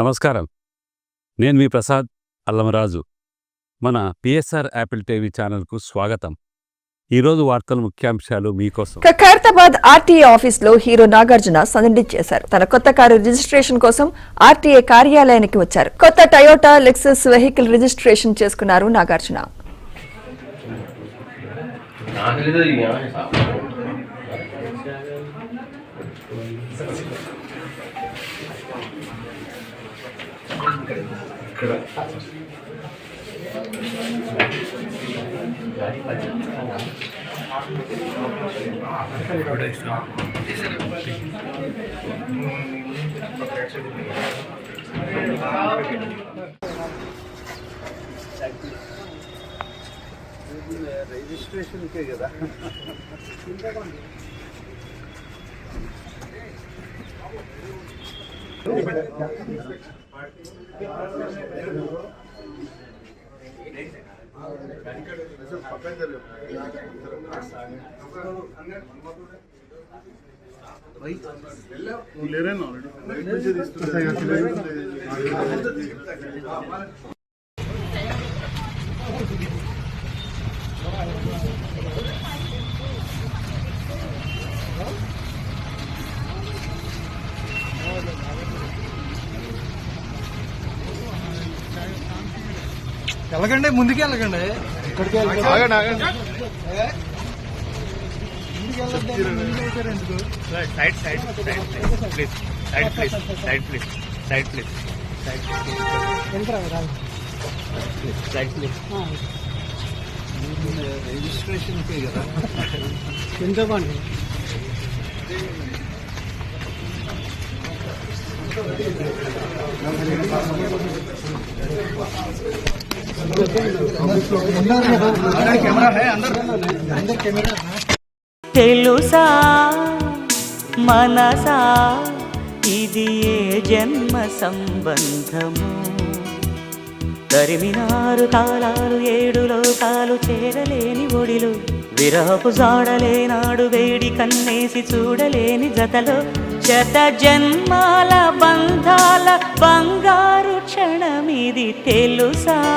నమస్కారం. నేను మీ ప్రసాద్ అల్లమరాజు. మన పిఎస్ఆర్ యాపిల్ టీవీ ఛానల్కు స్వాగతం. ఈరోజు వార్తల ముఖ్యాంశాలు మీకోసం. ఖైరతాబాద్ ఆర్టీఏ ఆఫీస్లో హీరో నాగార్జున సందడి చేశారు. తన కొత్త కారు రిజిస్ట్రేషన్ కోసం ఆర్టీఏ కార్యాలయానికి వచ్చారు. కొత్త టయోటా లెక్సస్ వెహికల్ రిజిస్ట్రేషన్ చేసుకున్నారు నాగార్జున. रजिस्ट्रेशन के ಪಕ್ಕದಲ್ಲಿ వెళ్ళకండి ముందుకు వెళ్ళకండి. ఇక్కడికి side side side please. Side please side please. Side please. Side please. Registration కదా. అందరు కెమెరా తెలుసా? మనసా? ఇది ఏ జన్మ సంబంధము? తరిమినారు తాళాలు ఏడు లోకాలు చేరలేని ఒడిలు. విరహపు జాడలేనాడు వేడి కన్నేసి చూడలేని జతలో. జత జన్మాల బంధాల బంగారు క్షణమిది తెలుసా?